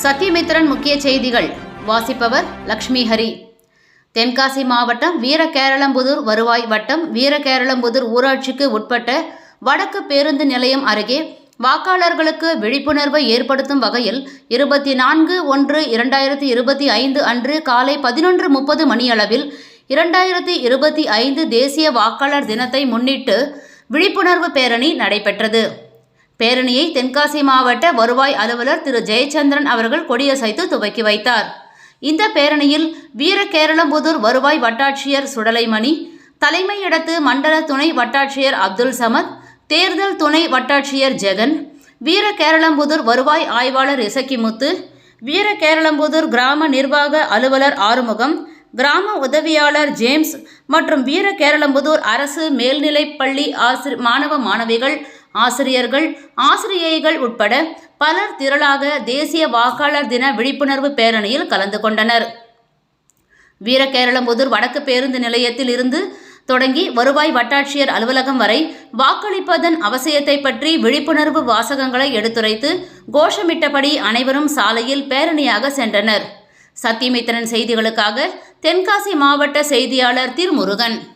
சத்தியமித்திரன் முக்கிய செய்திகள். வாசிப்பவர் லக்ஷ்மி ஹரி. தென்காசி மாவட்டம் வீரகேரளம்புதூர் வருவாய் வட்டம் வீரகேரளம்புதூர் ஊராட்சிக்கு உட்பட்ட வடக்கு பேருந்து நிலையம் அருகே வாக்காளர்களுக்கு விழிப்புணர்வை ஏற்படுத்தும் வகையில் இருபத்தி நான்கு ஒன்று இரண்டாயிரத்தி இருபத்தி ஐந்து அன்று காலை பதினொன்று முப்பது மணியளவில் இரண்டாயிரத்தி இருபத்தி ஐந்து தேசிய வாக்காளர் தினத்தை முன்னிட்டு விழிப்புணர்வு பேரணி நடைபெற்றது. பேரணியை தென்காசி மாவட்ட வருவாய் அலுவலர் திரு ஜெயச்சந்திரன் அவர்கள் கொடியசைத்து துவக்கி வைத்தார். இந்த பேரணியில் வீரகேரளம்புதூர் வருவாய் வட்டாட்சியர் சுடலைமணி தலைமையிடத்து மண்டல துணை வட்டாட்சியர் அப்துல் சமத் தேர்தல் துணை வட்டாட்சியர் ஜெகன் வீரகேரளம்புதூர் வருவாய் ஆய்வாளர் இசக்கிமுத்து வீரகேரளம்புதூர் கிராம நிர்வாக அலுவலர் ஆறுமுகம் கிராம உதவியாளர் ஜேம்ஸ் மற்றும் வீரகேரளம்புதூர் அரசு மேல்நிலைப்பள்ளி ஆசிரி மாணவ மாணவிகள் ஆசிரியர்கள் ஆசிரியைகள் உட்பட பலர் திரளாக தேசிய வாக்காளர் தின விழிப்புணர்வு பேரணியில் கலந்து கொண்டனர். வீரகேரளம்புதூர் வடக்கு பேருந்து நிலையத்தில் இருந்து தொடங்கி வருவாய் வட்டாட்சியர் அலுவலகம் வரை வாக்களிப்பதன் அவசியத்தை பற்றி விழிப்புணர்வு வாசகங்களை எடுத்துரைத்து கோஷமிட்டபடி அனைவரும் சாலையில் பேரணியாக சென்றனர். சத்தியமித்திரன் செய்திகளுக்காக தென்காசி மாவட்ட செய்தியாளர் திருமுருகன்.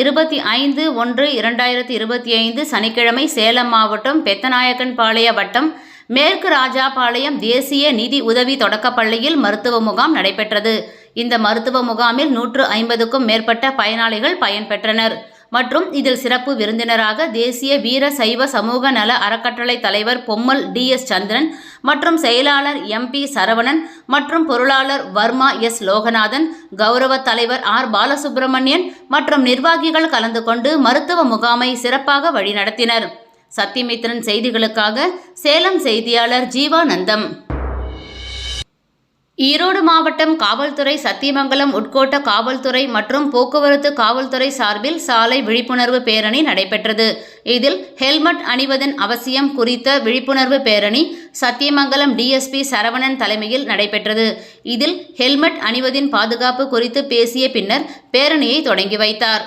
இருபத்தி ஐந்து ஒன்று இரண்டாயிரத்தி இருபத்தி ஐந்து சனிக்கிழமை சேலம் மாவட்டம் பெத்தநாயக்கன்பாளைய வட்டம் மேற்கு ராஜாபாளையம் தேசிய நிதி உதவி தொடக்கப்பள்ளியில் மருத்துவ முகாம் நடைபெற்றது. இந்த மருத்துவ முகாமில் நூற்று ஐம்பதுக்கும் மேற்பட்ட பயனாளிகள் பயன்பெற்றனர். மற்றும் இதில் சிறப்பு விருந்தினராக தேசிய வீர சைவ சமூக நல அறக்கட்டளை தலைவர் பொம்மல் டி எஸ் சந்திரன் மற்றும் செயலாளர் எம்பி சரவணன் மற்றும் பொருளாளர் வர்மா எஸ் லோகநாதன் கௌரவ தலைவர் ஆர் பாலசுப்பிரமணியன் மற்றும் நிர்வாகிகள் கலந்து கொண்டு மருத்துவ முகாமை சிறப்பாக வழிநடத்தினர். சத்தியமித்ரன் செய்திகளுக்காக சேலம் செய்தியாளர் ஜீவானந்தம். ஈரோடு மாவட்டம் காவல்துறை சத்தியமங்கலம் உட்கோட்ட காவல்துறை மற்றும் போக்குவரத்து காவல்துறை சார்பில் சாலை விழிப்புணர்வு பேரணி நடைபெற்றது. இதில் ஹெல்மெட் அணிவதன் அவசியம் குறித்த விழிப்புணர்வு பேரணி சத்தியமங்கலம் டிஎஸ்பி சரவணன் தலைமையில் நடைபெற்றது. இதில் ஹெல்மெட் அணிவதின் பாதுகாப்பு குறித்து பேசிய பின்னர் பேரணியை தொடங்கி வைத்தார்.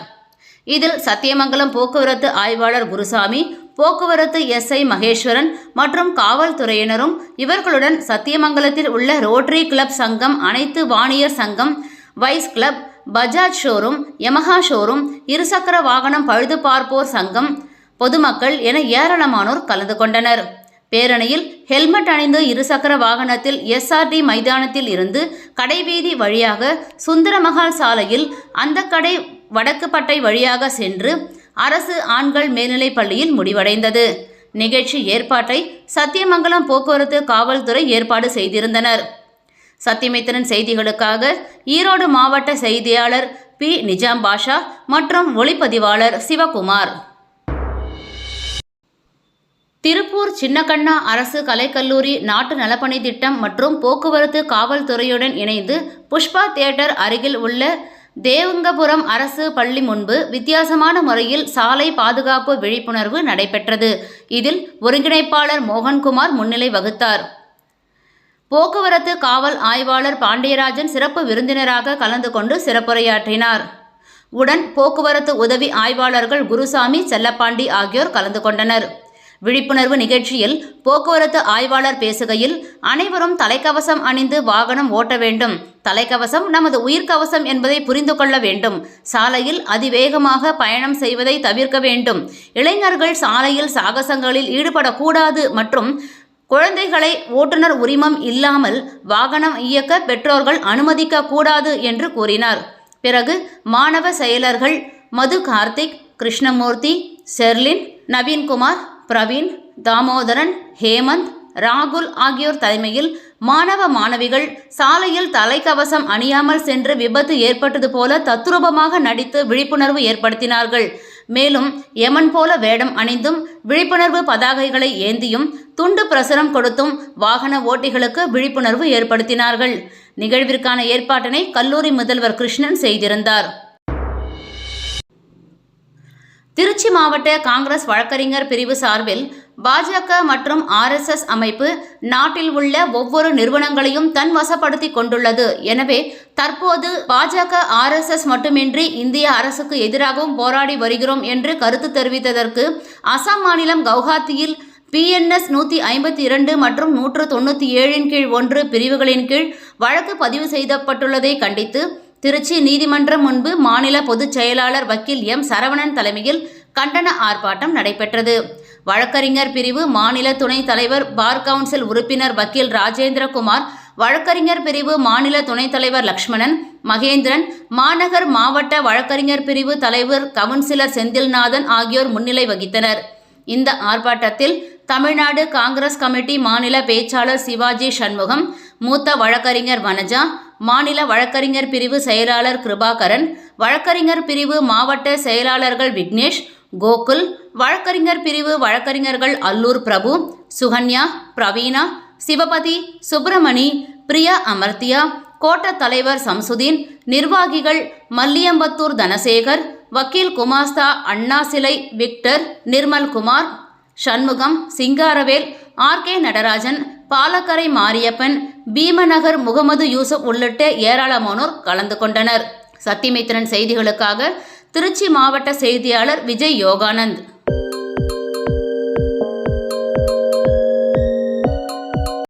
இதில் சத்தியமங்கலம் போக்குவரத்து ஆய்வாளர் குருசாமி போக்குவரத்து எஸ்ஐ மகேஸ்வரன் மற்றும் காவல்துறையினரும் இவர்களுடன் சத்தியமங்கலத்தில் உள்ள ரோட்டரி கிளப் சங்கம் அனைத்து வாணியர் சங்கம் Y's club Bajaj showroom Yamaha showroom இருசக்கர வாகனம் பழுது பார்ப்போர் சங்கம் பொதுமக்கள் என ஏராளமானோர் கலந்து கொண்டனர். பேரணியில் ஹெல்மெட் அணிந்து இருசக்கர வாகனத்தில் எஸ்ஆர்டி மைதானத்தில் இருந்து கடைவீதி வழியாக சுந்தரமகால் சாலையில் அந்த கடை வடக்கு பட்டை வழியாக சென்று அரசு ஆண்கள் மேல்நிலைப் பள்ளியில் முடிவடைந்தது. நிகழ்ச்சி ஏற்பாட்டை சத்தியமங்கலம் போக்குவரத்து காவல்துறை ஏற்பாடு செய்திருந்தனர். சத்தியமித்திரன் செய்திகளுக்காக ஈரோடு மாவட்ட செய்தியாளர் பி. நிஜாம் பாஷா மற்றும் ஒளிப்பதிவாளர் சிவகுமார். திருப்பூர் சின்னக்கண்ணா அரசு கலைக்கல்லூரி நாட்டு நலப்பணி திட்டம் மற்றும் போக்குவரத்து காவல்துறையுடன் இணைந்து புஷ்பா தியேட்டர் அருகில் உள்ள தேவங்கபுரம் அரசு பள்ளி முன்பு வித்தியாசமான முறையில் சாலை பாதுகாப்பு விழிப்புணர்வு நடைபெற்றது. இதில் ஒருங்கிணைப்பாளர் மோகன்குமார் முன்னிலை வகுத்தார். போக்குவரத்து காவல் ஆய்வாளர் பாண்டியராஜன் சிறப்பு விருந்தினராக கலந்து கொண்டு சிறப்புரையாற்றினார். உடன் போக்குவரத்து உதவி ஆய்வாளர்கள் குருசாமி செல்லப்பாண்டி ஆகியோர் கலந்து கொண்டனர். விழிப்புணர்வு நிகழ்ச்சியில் போக்குவரத்து ஆய்வாளர் பேசுகையில் அனைவரும் தலைக்கவசம் அணிந்து வாகனம் ஓட்ட வேண்டும். தலைக்கவசம் நமது உயிர்க்கவசம் என்பதை புரிந்து கொள்ள வேண்டும். சாலையில் அதிவேகமாக பயணம் செய்வதை தவிர்க்க வேண்டும். இளைஞர்கள் சாலையில் சாகசங்களில் ஈடுபடக்கூடாது மற்றும் குழந்தைகளை ஓட்டுநர் உரிமம் இல்லாமல் வாகனம் இயக்க பெற்றோர்கள் அனுமதிக்க கூடாது என்று கூறினார். பிறகு மாணவ செயலர்கள் மது கார்த்திக் கிருஷ்ணமூர்த்தி செர்லின் நவீன்குமார் பிரவீன் தாமோதரன் ஹேமந்த் ராகுல் ஆகியோர் தலைமையில் மாணவ மாணவிகள் சாலையில் தலைக்கவசம் அணியாமல் சென்று விபத்து ஏற்பட்டது போல தத்ரூபமாக நடித்து விழிப்புணர்வு ஏற்படுத்தினார்கள். மேலும் யமன் போல வேடம் அணிந்தும் விழிப்புணர்வு பதாகைகளை ஏந்தியும் துண்டு பிரசுரம் கொடுத்தும் வாகன ஓட்டிகளுக்கு விழிப்புணர்வு ஏற்படுத்தினார்கள். நிகழ்விற்கான ஏற்பாட்டினை கல்லூரி முதல்வர் கிருஷ்ணன் செய்திருந்தார். திருச்சி மாவட்ட காங்கிரஸ் வழக்கறிஞர் பிரிவு சார்பில் பாஜக மற்றும் ஆர்எஸ்எஸ் அமைப்பு நாட்டில் உள்ள ஒவ்வொரு நிறுவனங்களையும் தன் வசப்படுத்தி கொண்டுள்ளது. எனவே தற்போது பாஜக ஆர்எஸ்எஸ் மட்டுமின்றி இந்திய அரசுக்கு எதிராகவும் போராடி வருகிறோம் என்று கருத்து தெரிவித்ததற்கு அசாம் மாநிலம் கவுஹாத்தியில் பிஎன்எஸ் நூற்றி ஐம்பத்தி இரண்டு மற்றும் நூற்று தொண்ணூற்றி ஏழின் கீழ் ஒன்று பிரிவுகளின் கீழ் வழக்கு பதிவு செய்யப்பட்டுள்ளதை கண்டித்து திருச்சி நீதிமன்றம் முன்பு மாநில பொதுச் செயலாளர் வக்கீல் எம். சரவணன் தலைமையில் கண்டன ஆர்ப்பாட்டம் நடைபெற்றது. வழக்கறிஞர் பிரிவு மாநில துணைத் தலைவர் பார் கவுன்சில் உறுப்பினர் வக்கீல் ராஜேந்திரகுமார் வழக்கறிஞர் பிரிவு மாநில துணைத் தலைவர் லக்ஷ்மணன் மகேந்திரன் மாநகர் மாவட்ட வழக்கறிஞர் பிரிவு தலைவர் கவுன்சிலர் செந்தில்நாதன் ஆகியோர் முன்னிலை வகித்தனர். இந்த ஆர்ப்பாட்டத்தில் தமிழ்நாடு காங்கிரஸ் கமிட்டி மாநில பேச்சாளர் சிவாஜி சண்முகம் மூத்த வழக்கறிஞர் வனஜா மாநில வழக்கறிஞர் பிரிவு செயலாளர் கிருபாகரன் வழக்கறிஞர் பிரிவு மாவட்ட செயலாளர்கள் விக்னேஷ் கோகுல் வழக்கறிஞர் பிரிவு வழக்கறிஞர்கள் அல்லூர் பிரபு சுகன்யா பிரவீனா சிவபதி சுப்பிரமணி பிரியா அமர்த்தியா கோட்ட தலைவர் சம்சுதீன் நிர்வாகிகள் மல்லியம்பத்தூர் தனசேகர் வக்கீல் குமாஸ்தா அண்ணா சிலை Victor Nirmal Kumar Shanmugam Singaravel R K Natarajan Palakkarai Mariappan Bheemanagar Mohammed Yusuf உள்ளிட்ட ஏராளமானோர் கலந்து கொண்டனர். சத்தியமித்திரன் செய்திகளுக்காக திருச்சி மாவட்ட செய்தியாளர் விஜய் யோகானந்த்.